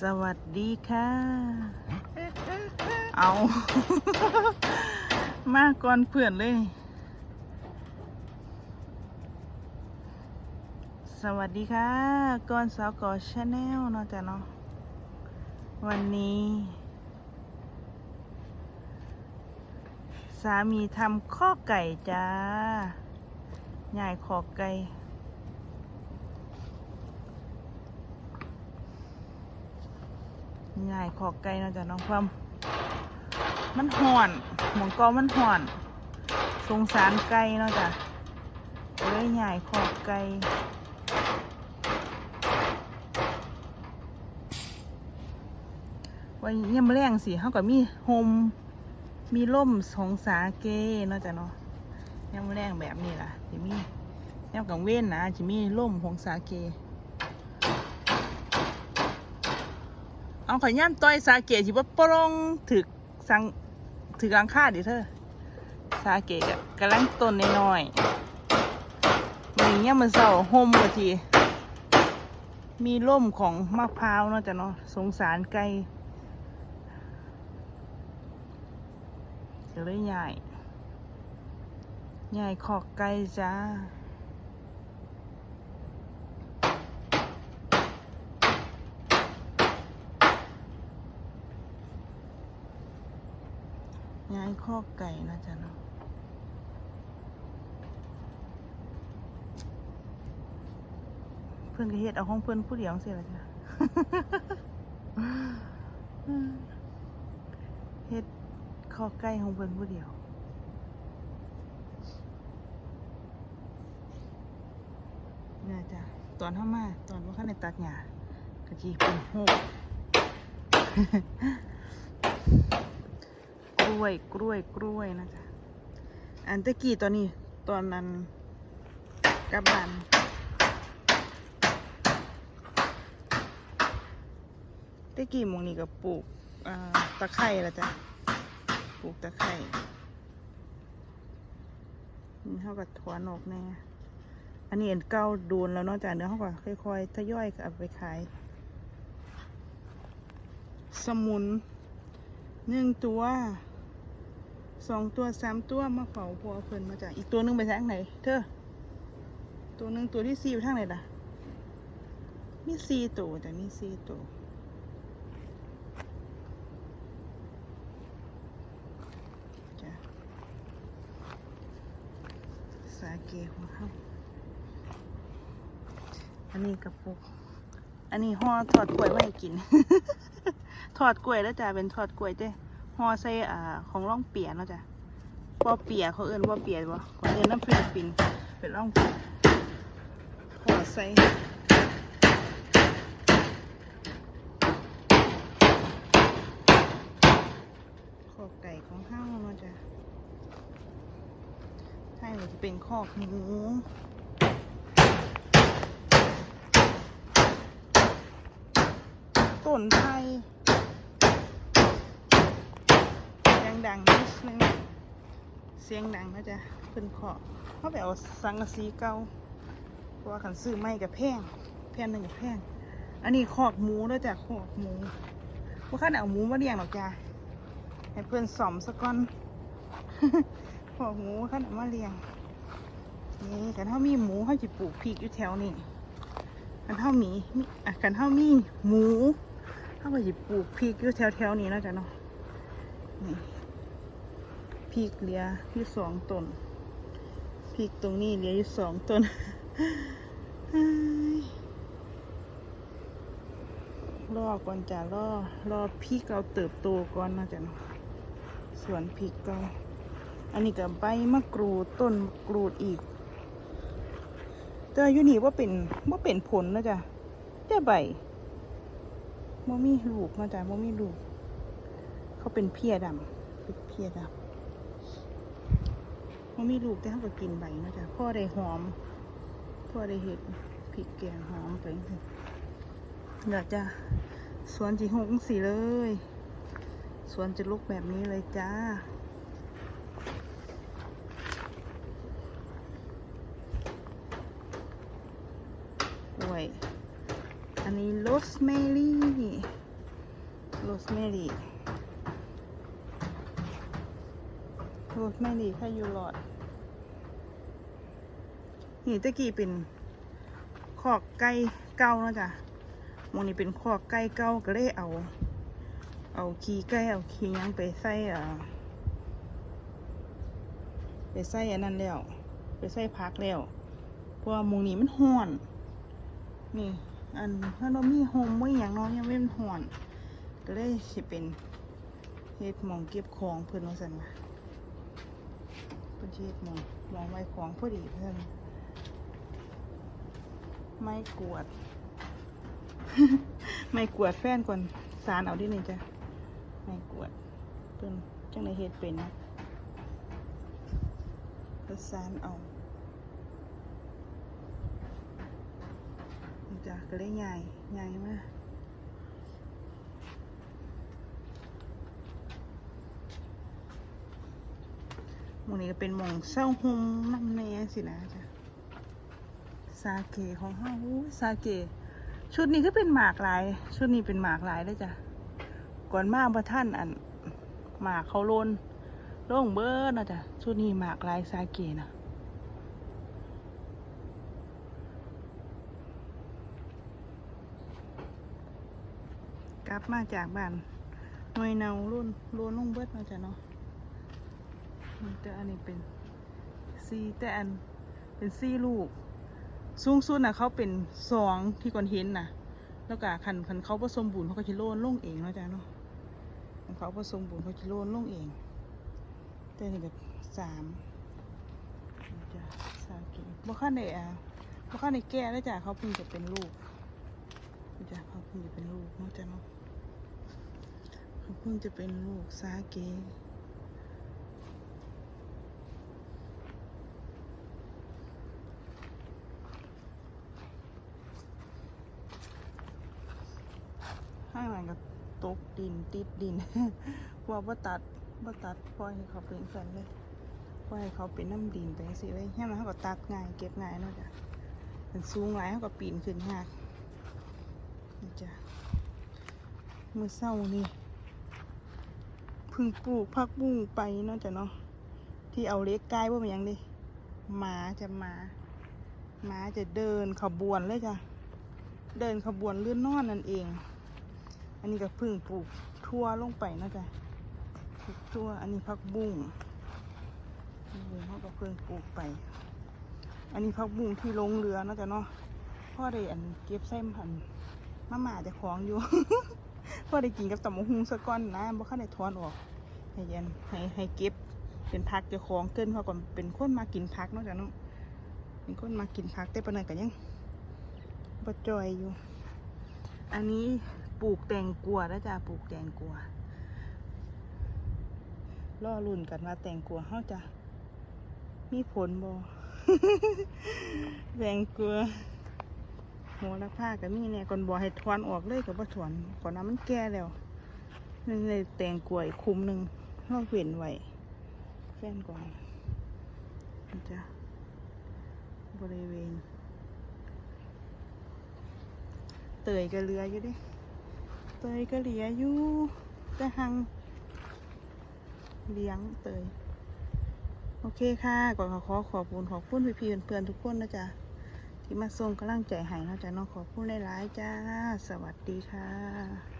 สวัสดีค่ะ เอา มาก่อนเพื่อนเลย สวัสดีค่ะก่อนสาวก่อชาแนลเนาะจ้ะเนาะ วันนี้ สามีทำข้อไก่จ้าใหญ่ขอไก่ ง่ายขอไก่เนาะจ้ะน้องความมันห่อนหมองกอมันห่อน สงสารไก่เนาะจ้ะเลยง่ายขอกไก่วันนี้ยามแรงสิเขาก็มีโฮมมีร่มสงสาเกเนาะจ้ะเนาะยามมแรงแบบนี้ล่ะจะมียามกลางเว้นนะจะมีร่มหงสาเก เอาขอยย่ำต้อยสาเกะสิว่าปรงถึกสังถึกอังค่าดิเธอสาเกะกะกำลังต้นน้อยๆมันเงี้ยมันเศร้าห่มกะทีมีร่มของมะพร้าวเนาะจ้ะเนาะสงสารไก่จะเลยใหญ่ ใหญ่ขอกไก่จ้า ย้ายข้อกไก่นะจ๊ะเนาะเพื่อนก็เฮ็ดเอาของเพื่อนผู้เดียวเสียละจ้ะเฮ็ดข้อไก่ของเพื่อนผู้เดียวน่าจะตอนเข้ามาตอนว่าข้าในตัดหญ้ากะจีเป็นโหกก ล้วยกล้วยกล้วยนะจ๊ะอันตะกี้ตอนนี้ตอนนั้นกลับบ้านตะกี้มองนี่ก็ปลูกตะไคร่ละจ้ะปลูกตะไคร่นี่เขาก็ถอนออกแน่อันนี้เอ็นเก้าโดนแล้วนาะจ้ะเดี๋ยวเขาก็ค่อยๆทยอยก็เอาไปขาย สมุนหนึ่งตัว สองตัวสามตัวมาเฝ้าพอเพิ่นมาจากอีกตัวหนึงไปทางไหนเธอ ตัวหนึงตัวที่สี่ไปทางไหนล่ะ มีสี่ตัวแต่มีสี่ตัวจ้ะสาเกของเขาอันนี้กระปุก อันนี้ห่อทอดกล้วยไว้กิน ทอดกล้วยแล้วจ้ะเป็นทอดกล้วยเจ้ ห่อใส่อ่าของร่องเปียเนาะจ้ะปอเปียเขาเอิ้นว่าเปียบ่เขาเอิ้นน้ำฟิลิปปินเป็นร่องเปียห่อใส่ขอกไก่ของห้างเนาะจ้ะใช่จะเป็นคอกหมูต้นไทร เสียง ดังนิดนึงเสียงดังนะจ๊ะเพิ่นเคาะเขาไปเอาสังกะสีเก่าเพราะว่าขันซื้อไม้กับแพงแพงหนึ่งกับแพงอันนี้คอกหมูด้วยจ้ะคอกหมูว่าข้าเอาหมูมาเลี้ยงหรอกจ้ะให้เพื่อนสอมสะก้อนคอกหมูข้าเอามาเลี้ยงนี่กันเท่ามีหมูเขาจะปลูกพริกอยู่แถวนี้กันเท่ามีมีอะกันเท่ามีหมูเขาก็จะปลูกพริกอยู่แถวแถวๆนี้แล้วจ้ะเนาะนี่ พริกเลืออยู่สองต้นพริกตรงนี้เลืออยู่สองต้นรอก่อนจ้ะรอรอพริกเราเติบโตก่อนนะจ๊ะเนาะส่วนพริกก็อันนี้กับใบมะกรูดต้นกรูดอีกแต่อยู่นี่ว่าเป็นว่าเป็นผลนะจ๊ะแต่ใบบ่มีลูกนะจ๊ะบ่มีลูก เขาเป็นเพียดำเป็นเพียดำ มันมีลูกแต่เขาก็กินใบนะจ๊ะพ่อได้หอม พ่อได้เห็ดพริกแกงหอมไปเดี๋ยวจะสวนจีหงสีเลย สวนจะลุกแบบนี้เลยจ้าโอ้ยอันนี้โรสแมรี่โรสแมรี่ โรสแมรี่ค่ะยูหลอด นี่ตะกี้เป็นคอกไก่เก่าเนาะจ้ะหมองนี้เป็นคอกไก่เก่าก็เลยเอา เอาขี้ไก่เอาขี้ยังไปใส่อ่าไปใส่อันนั้นแล้ว ไปใส่พักแล้วเพราะว่าหมองนี้มันห้อน นี่ อันถ้าเรามีโฮมไม่อย่างน้องยังไม่เป็นห่อน ก็เลยสิเป็นเฮ็ดมองเก็บของเพิ่อนว่าซั่นว่า เพิ่นเฮ็ดมองหมองไว้ของพอดีเพิ่นไม่กวด ไม่กวดแฟนก่อนสารเอาดินี่จ้ะไม่กวดเพิ่นจังไดเฮ็ดเป็นนะก็สารเอาจ้ะก็เลยใหญ่ใหญ่มาก มองนี้ก็เป็นหมองเศร้าหมน้ำแน่สินะจ้ะซาเกของเฮาหูซาเกชุดนี้ก็เป็นหมากลาย ชุดนี้เป็นหมากลายเลยจ้ะก่อนมาพระท่านอันหมากเขาโลนโล่งเบิร์นะจ้ะชุดนี้หมากลายซาเกนะกลับมาจากบ้านหน่วยเนารุ่นโลนลงเบิดนะจ้ะเนาะ แต่อันนี้เป็นซีแต่อันเป็นซีลูก สูงสุดนะเขาเป็นสองที่ก่อนเห็นนะแล้วก็คันคันเขาผสมบูรณ์เขาก็จะโลนลงเองเนาะจ้ะเนาะคันเขาผสมบูรณ์เขาจะโลนลงเอง แต่นี่แบบสามจ้ะสาเกบ่ขั้นในอะบ่ขั้นในแก่แล้วจ้ะเขาเพิ่งจะเป็นลูกจ้ะเขาเพิ่งจะเป็นลูกเนาะจ้ะเนาะเขาเพิ่งจะเป็นลูกสาเก ข้างหลังก็ ตกดินติดดิน ว่าบ่ตัดบ่ตัดปล่อยให้เขาเป็นสันเลยปล่อยให้เขาเป็นน้ำดินไปสิเลยแค่นั้นเขาก็ตัดง่ายเก็บง่ายเนาะจ้ะมันสูงหลายเขาก็ปีนขึ้นยากนี่จ้ะมือเศร้านี่พึ่งปลูกพักบุ้งไปเนาะจ้ะเนาะที่เอาเล็กใกายว่ามันยังดิหมาจะหมาหมาจะเดินขบวนเลยจ้ะเดินขบวนเลื่อนนอนนั่นเอง อันนี้ก็พึ่งปลูกทั่วลงไปนาะจ๊ะปลูกทั่วอันนี้พักบุ้งพักบุ้งเขาก็เพิ่งปลูกไป อันนี้พักบุ้งที่ลงเรือนาะจ๊ะเนาะพ่อได้อันเก็บไส้มันมาหมาจะของอยู่พ่อได้กินกับตำมะฮุงสะก้อนนะบ่ค่าได้ทอนออกให้เย็นให้ให้เก็บเป็นพักจะของเกินเพราะก่อนเป็นคนมากินพักนาะจ๊ะเนาะเป็นคนมากินพักแต่ปานนั้นก็ยังบ่จอยอยู่ อันนี้ ปลูกแตงกวาแล้วจ้ะปลูกแตงกวล่อลุ่นกันว่าแตงกวเขาจะมีผลบ่แตงกวาโหระพาก็มีเนี่ยก่อนบ่ให้ถอนออกเลยก็บ่ถอนก่อนน้ำมันแก่แล้วนี่เลยแตงกวาอีกคุมหนึ่งเราเว้นไว้แฟนก่อนจะบริเวณ เตยก็เหลืออยู่ดิ เตยก็เหลืออยู่แต่หังเลี้ยงเตย โอเคค่ะก่อนขอขอขอบคุณขอบคุณพี่ๆเพื่อนๆทุกคนนะจ๊ะที่มาส่งกำลังใจให้นะจ๊ะน้องขอบคุณหลายๆจ้า สวัสดีค่ะ